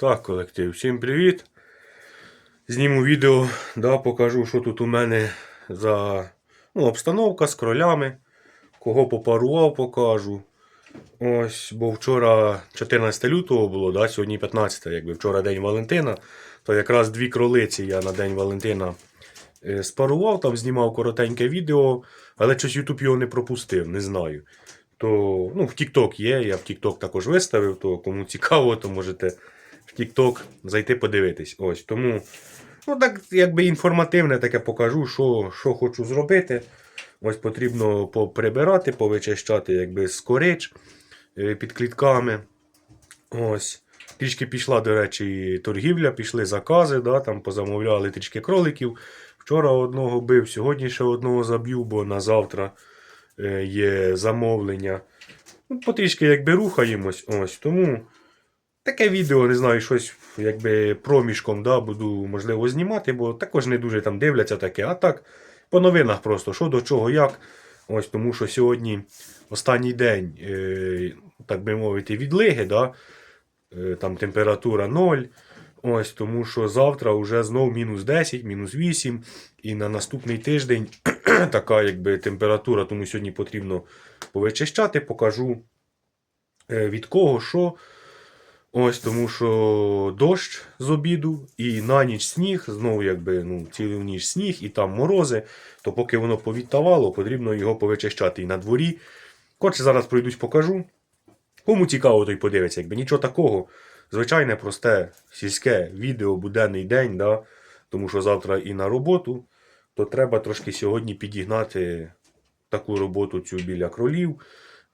Так, колектив, всім привіт. Зніму відео, да, покажу, що тут у мене за ну, обстановка з кролями. Кого попарував, покажу. Ось, бо вчора 14 лютого було, да, сьогодні 15, якби вчора День Валентина. То якраз дві кролиці я на День Валентина е, спарував, там знімав коротеньке відео, але щось YouTube його не пропустив, не знаю. То ну, в TikTok є, я в TikTok також виставив, то кому цікаво, то можете в TikTok зайти подивитись. Ось тому, ну так якби інформативне таке покажу, що, що хочу зробити. Ось потрібно поприбирати, повичищати якби скорич е, під клітками. Ось. Трішки пішла, до речі, торгівля, пішли закази, да, там позамовляли трішки кроликів. Вчора одного бив, сьогодні ще одного заб'ю, бо на завтра е, є замовлення. Ну, потрішки якби рухаємось. Ось. Тому таке відео, не знаю, щось якби проміжком да, буду можливо знімати, бо також не дуже там дивляться таке. А так, по новинах просто, що до чого, як. Ось тому що сьогодні останній день, е, так би мовити, відлиги, да, е, там температура 0. Ось тому що завтра вже знов мінус 10, мінус 8. І на наступний тиждень така якби температура, тому сьогодні потрібно повичищати, покажу е, від кого що. Ось тому що дощ з обіду і на ніч сніг, знову якби ну, цілу ніч сніг і там морози, то поки воно повідтавало, потрібно його повичищати і на дворі. Коротше, зараз пройдусь покажу. Кому цікаво, той подивиться, якби нічого такого. Звичайне, просте сільське відео, буденний день, да? тому що завтра і на роботу, то треба трошки сьогодні підігнати таку роботу цю біля кролів,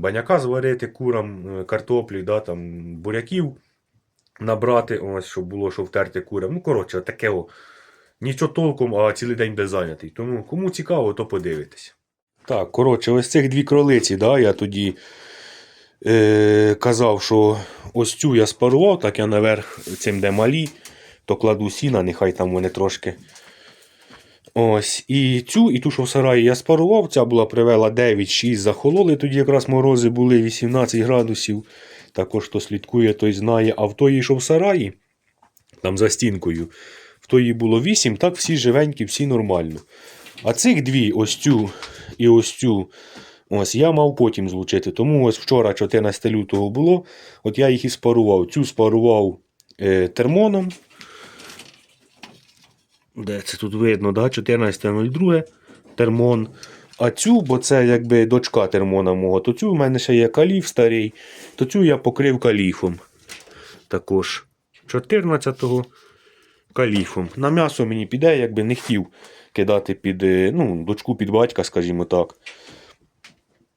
баняка зварити курам, е, картоплі, да, там, буряків набрати, ось, щоб було що втерти курам. Ну, коротше, таке о. Нічого толком, а цілий день без зайнятий. Тому кому цікаво, то подивитись. Так, коротше, ось цих дві кролиці, да, я тоді е, казав, що ось цю я спарував, так я наверх цим де малі, то кладу сіна, нехай там вони трошки. Ось, і цю, і ту, що в сараї я спарував, ця була привела 9-6, захололи, тоді якраз морози були 18 градусів. Також хто слідкує, той знає. А в тої, що в сараї, там за стінкою, в тої було 8, так всі живенькі, всі нормально. А цих дві, ось цю і ось цю, ось я мав потім злучити. Тому ось вчора, 14 лютого було, от я їх і спарував. Цю спарував е, термоном. Де це тут видно, да? 14.02 термон. А цю, бо це якби дочка термона мого, то цю в мене ще є каліф старий, то цю я покрив каліфом. Також 14-го каліфом. На м'ясо мені піде, якби не хотів кидати під е, ну, дочку під батька, скажімо так.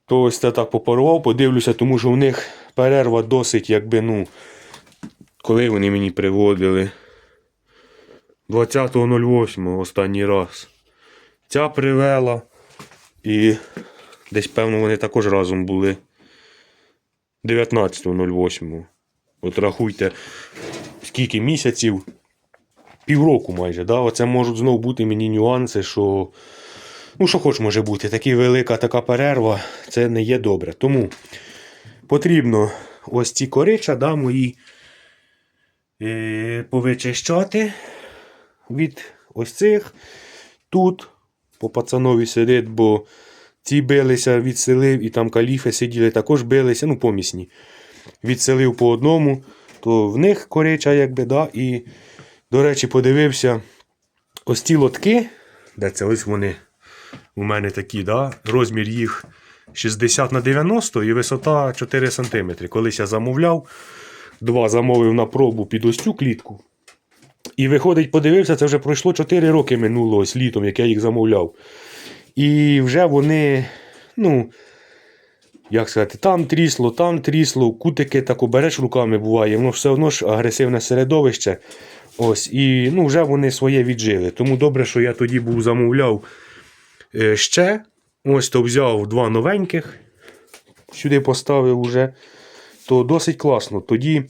То ось це так попарував, подивлюся, тому що в них перерва досить, якби, ну, коли вони мені приводили. 20.08 останній раз. Ця привела. І десь, певно, вони також разом були 19.08. От рахуйте, скільки місяців, півроку майже. Да? Оце можуть знову бути мені нюанси, що. Ну, що хоч може бути, така велика така перерва, це не є добре. Тому потрібно ось ці корича, да, мої е, повичищати від ось цих. Тут по пацанові сидить, бо ці билися, відселив, і там каліфи сиділи, також билися, ну, помісні. Відселив по одному, то в них корича, якби, да, і, до речі, подивився ось ці лотки, де це ось вони у мене такі, да, розмір їх 60 на 90 і висота 4 см. Колись я замовляв, два замовив на пробу під ось цю клітку. І виходить, подивився, це вже пройшло 4 роки минуло ось літом, як я їх замовляв. І вже вони, ну, як сказати, там трісло, там трісло, кутики так обереш руками буває, воно все одно ж агресивне середовище. Ось, І ну, вже вони своє віджили. Тому добре, що я тоді був замовляв е, ще. Ось то взяв два новеньких, сюди поставив уже. То досить класно. Тоді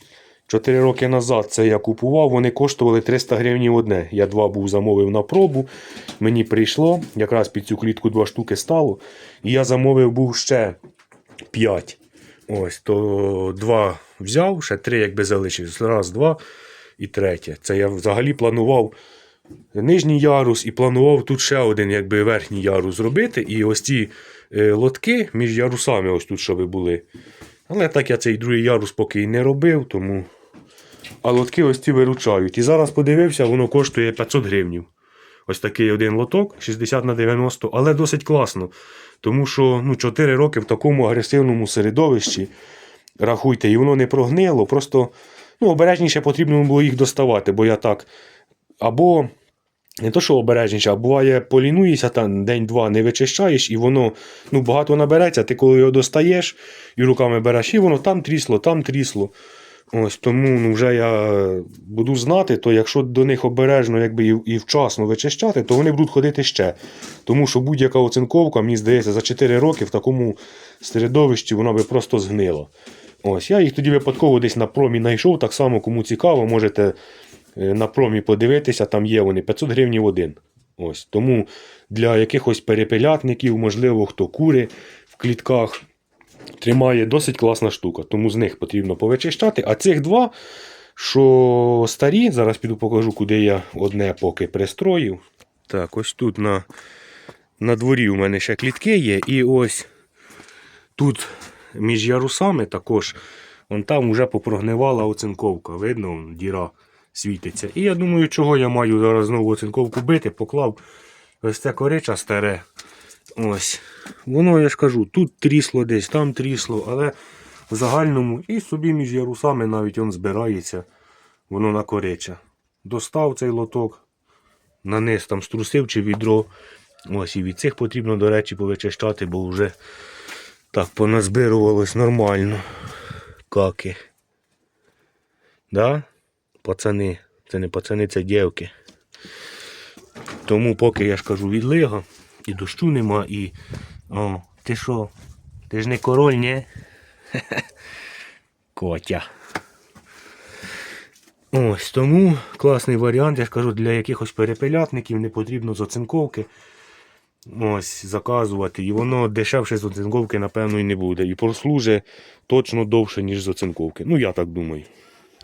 4 роки назад це я купував, вони коштували 300 гривень одне. Я два був замовив на пробу. Мені прийшло, якраз під цю клітку два штуки стало. І я замовив був ще 5. Ось, то два взяв, ще три якби залишився. Раз, два. і третє. Це я взагалі планував нижній ярус і планував тут ще один якби верхній ярус зробити. І ось ці е, лотки між ярусами, ось тут, щоб були. Але так я цей другий ярус поки і не робив, тому. А лотки ось ці виручають. І зараз подивився, воно коштує 500 гривнів. Ось такий один лоток 60 на 90, але досить класно. Тому що ну, 4 роки в такому агресивному середовищі, рахуйте, і воно не прогнило. Просто ну, обережніше потрібно було їх доставати, бо я так. Або не то, що обережніше, а буває, полінуєшся там день-два, не вичищаєш, і воно ну, багато набереться. Ти коли його достаєш і руками береш, і воно там трісло, там трісло. Ось тому ну, вже я буду знати, то якщо до них обережно якби, і, і вчасно вичищати, то вони будуть ходити ще. Тому що будь-яка оцинковка, мені здається, за 4 роки в такому середовищі вона би просто згнила. Ось, я їх тоді випадково десь на промі знайшов. Так само, кому цікаво, можете на промі подивитися, там є вони 500 гривень один. Ось, тому для якихось перепелятників, можливо, хто кури в клітках. Тримає досить класна штука, тому з них потрібно повичищати. А цих два, що старі, зараз піду покажу, куди я одне поки пристроїв. Так, ось тут на, на дворі у мене ще клітки є. І ось тут між ярусами також, вон там вже попрогнивала оцинковка. Видно, діра світиться. І я думаю, чого я маю зараз знову оцинковку бити, поклав ось це корича старе. Ось. Воно, я ж кажу, тут трісло десь, там трісло, але в загальному і собі між ярусами навіть он збирається, воно на корича. Достав цей лоток, наниз там струсив чи відро. Ось і від цих потрібно, до речі, повичищати, бо вже так поназбирувалось нормально. Каки. Да? Пацани. Це не пацани, це дівки. Тому поки я ж кажу відлига, і дощу нема, і. О, ти що? Ти ж не король, ні? Котя. Ось тому класний варіант, я ж кажу, для якихось перепелятників не потрібно з оцинковки ось, заказувати. І воно дешевше з оцинковки, напевно, і не буде. І прослужить точно довше, ніж з оцинковки. Ну, я так думаю.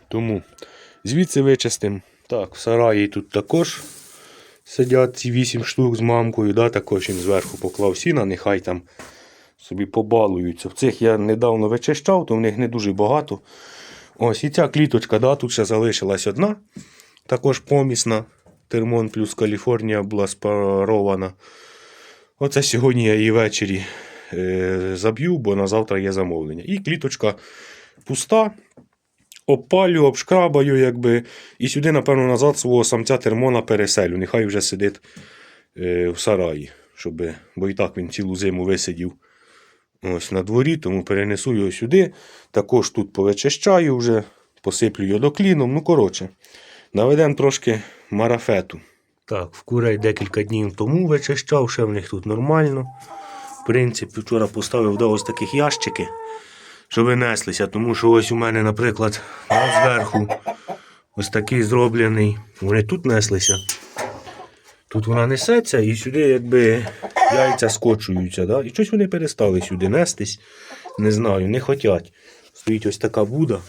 Тому звідси вичистим. Так, в сараї тут також сидять ці 8 штук з мамкою, да, також їм зверху поклав сіна, нехай там собі побалуються. В цих я недавно вичищав, то в них не дуже багато. Ось і ця кліточка, да, тут ще залишилась одна. Також помісна. Термон плюс Каліфорнія була спарована. Оце сьогодні я її ввечері е, заб'ю, бо на завтра є замовлення. І кліточка пуста. Обпалю, обшкрабаю, якби. І сюди, напевно, назад свого самця термона переселю. Нехай вже сидить е, в сараї, щоб, бо і так він цілу зиму висидів ось на дворі, тому перенесу його сюди. Також тут повичищаю вже, посиплю йодокліном. Ну, коротше, наведемо трошки марафету. Так, в курей декілька днів тому вичищав, ще в них тут нормально. В принципі, вчора поставив до ось таких ящики, що винеслися, тому що ось у мене, наприклад, зверху ось такий зроблений. Вони тут неслися. Тут вона несеться і сюди якби яйця скочуються. Да? І щось вони перестали сюди нестись. Не знаю, не хотять. Стоїть ось така буда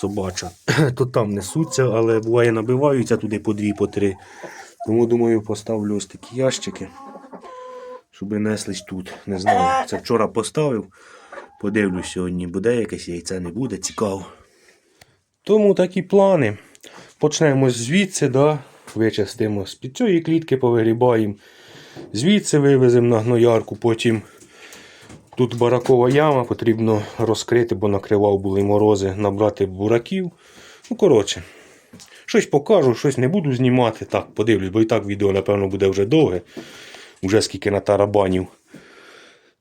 собача. То там несуться, але буває набиваються туди по дві, по три. Тому думаю, поставлю ось такі ящики, щоб неслись тут. Не знаю. Це вчора поставив. Подивлюсь сьогодні, буде якесь яйце, не буде, цікаво. Тому такі плани. Почнемо звідси, да? вичистимо з під цієї клітки, повигрібаємо. Звідси вивеземо на гноярку, потім тут баракова яма, потрібно розкрити, бо накривав були морози, набрати бураків. Ну, коротше, щось покажу, щось не буду знімати. Так, подивлюсь, бо і так відео, напевно, буде вже довге, вже скільки на тарабанів.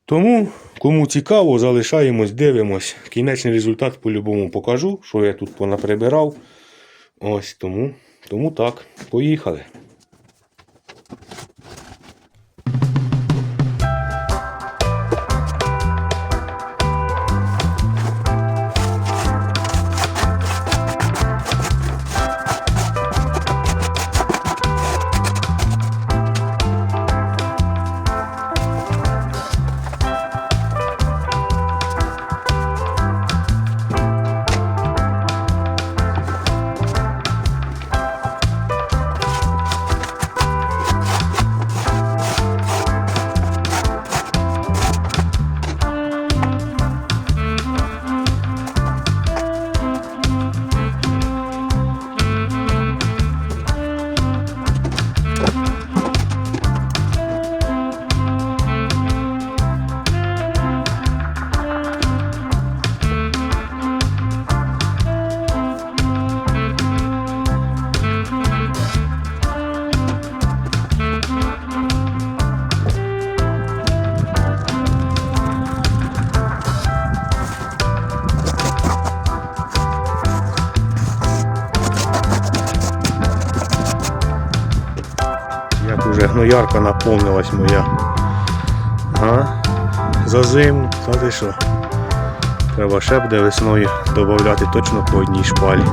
Тому, кому цікаво, залишаємось, дивимось. Кінечний результат по-любому покажу, що я тут понаприбирав. Ось тому, тому так, поїхали. Гноярка наповнилась моя. А? За зиму, та ти що? Треба ще буде весною додати точно по одній шпалі.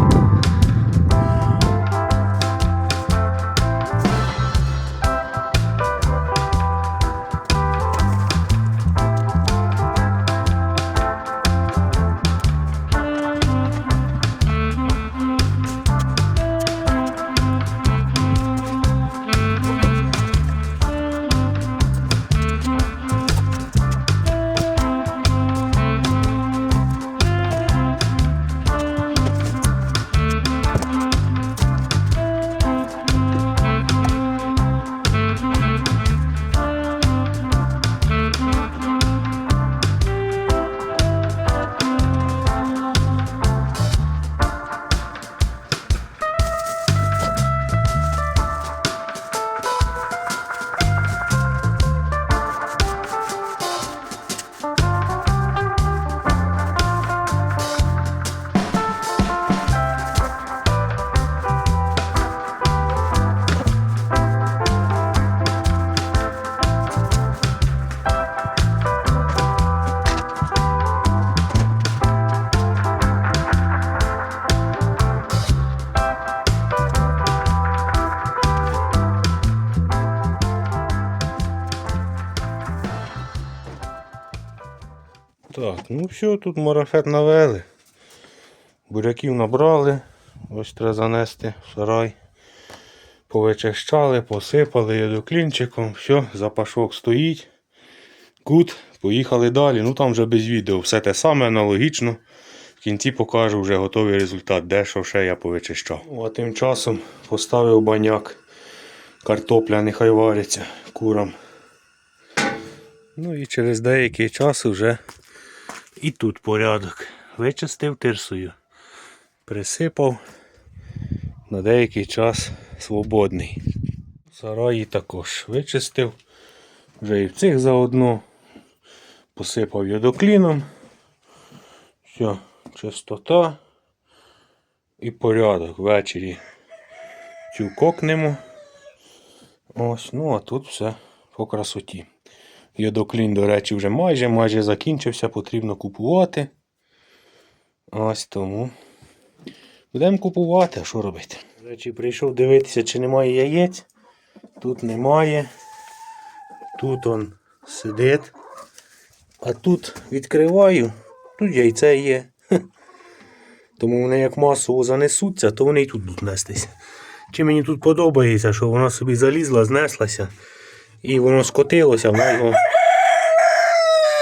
Ну все, тут марафет навели. Буряків набрали. Ось треба занести в сарай. Повичищали, посипали ядоклінчиком. Все, запашок стоїть. Кут, поїхали далі. Ну там вже без відео. Все те саме, аналогічно. В кінці покажу вже готовий результат, де що ще я повичищав. Ну, а тим часом поставив баняк. Картопля нехай вариться курам. Ну і через деякий час вже і тут порядок. Вичистив тирсою. Присипав. На деякий час свободний. Сараї також вичистив. Вже і в цих заодно. Посипав йодокліном. Все, чистота і порядок. Ввечері цю кокнемо. Ось, ну а тут все по красоті. Йодоклін, до речі, вже майже майже закінчився, потрібно купувати. Ось тому. Будемо купувати, а що робити? До речі, прийшов дивитися, чи немає яєць. Тут немає. Тут он сидить. А тут відкриваю, тут яйце є. Тому вони як масово занесуться, то вони і тут будуть нестися. Чи мені тут подобається, що вона собі залізла, знеслася. І воно скотилося, вона його.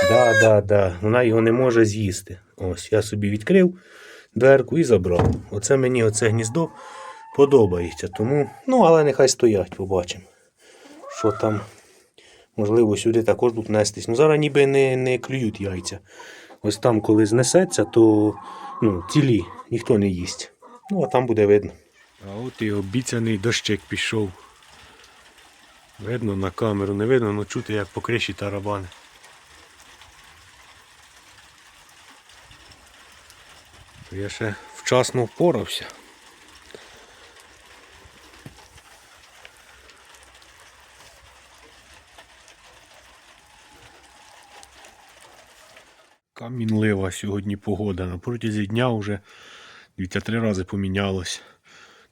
Да, да, да. Вона його не може з'їсти. Ось, я собі відкрив дверку і забрав. Оце мені оце гніздо подобається. Тому, ну, але нехай стоять, побачимо. Що там. Можливо, сюди також будуть нестись. Ну, зараз ніби не, не клюють яйця. Ось там, коли знесеться, то ну, цілі ніхто не їсть. Ну, а там буде видно. А от і обіцяний дощик пішов. Видно на камеру, не видно, але чути, як по криші тарабани. Я ще вчасно впорався. Камінлива сьогодні погода. На протязі дня вже дивіться, три рази помінялось.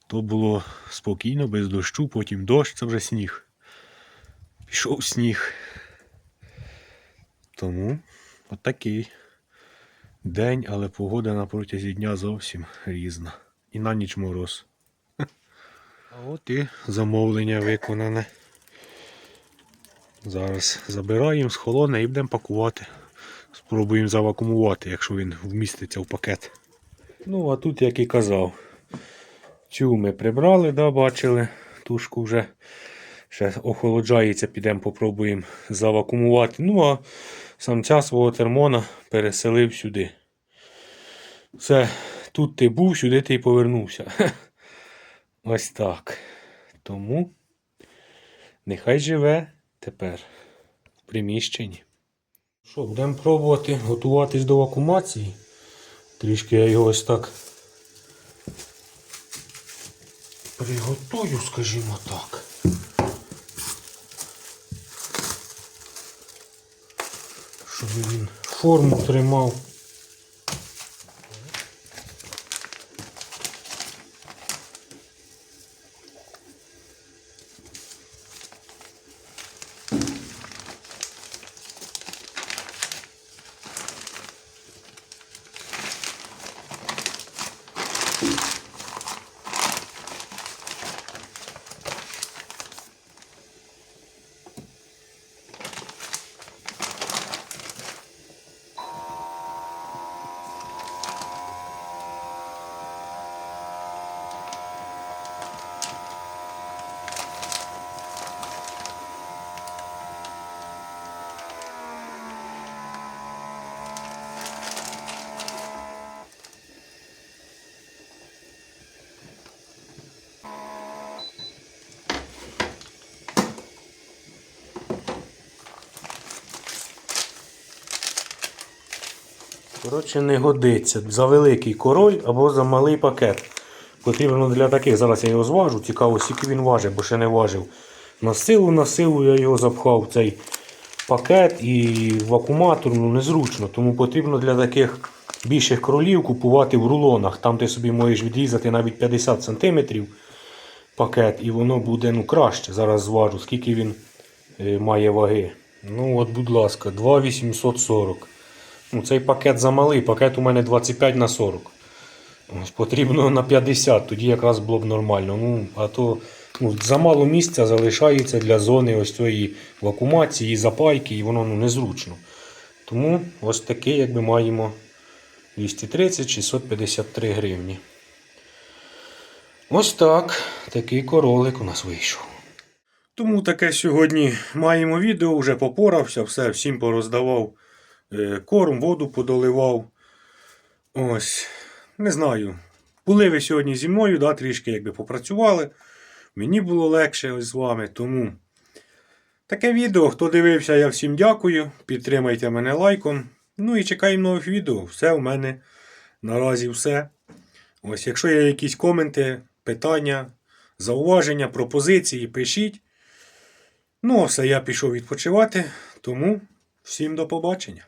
То було спокійно, без дощу, потім дощ, це вже сніг. Пішов сніг. Тому отакий день, але погода на протязі дня зовсім різна. І на ніч мороз. А от і замовлення виконане. Зараз забираємо з холоне і будемо пакувати. Спробуємо завакумувати, якщо він вміститься в пакет. Ну, а тут, як і казав, цю ми прибрали, да, бачили. Тушку вже ще охолоджається, підемо попробуємо завакумувати. Ну, а самця свого термона переселив сюди. Все, тут ти був, сюди ти й повернувся. Ось так. Тому нехай живе тепер в приміщенні. Що, будемо пробувати готуватись до вакуумації. Трішки я його ось так приготую, скажімо так. Він форму тримав. Коротше, не годиться. За великий король або за малий пакет. Потрібно для таких. Зараз я його зважу. Цікаво, скільки він важить, бо ще не важив. На силу, на силу я його запхав в цей пакет і вакууматор ну, незручно. Тому потрібно для таких більших кролів купувати в рулонах. Там ти собі можеш відрізати навіть 50 см пакет, і воно буде ну, краще. Зараз зважу, скільки він е, має ваги. Ну от, будь ласка, 2,840. Ну, цей пакет замалий, пакет у мене 25 на 40. Ось, Потрібно на 50, тоді якраз було б нормально. Ну, а то ну, замало місця залишається для зони ось цієї вакуумації, запайки, і воно ну, незручно. Тому ось таке, якби маємо 230-653 гривні. Ось так. Такий королик у нас вийшов. Тому таке сьогодні маємо відео, вже попорався, все, всім пороздавав корм, воду подоливав. Ось, не знаю. Були ви сьогодні зі мною, да, трішки якби попрацювали. Мені було легше ось з вами. Тому таке відео. Хто дивився, я всім дякую. Підтримайте мене лайком. Ну і чекаємо нових відео. Все у мене наразі все. Ось, якщо є якісь коменти, питання, зауваження, пропозиції, пишіть. Ну, все, я пішов відпочивати. Тому всім до побачення.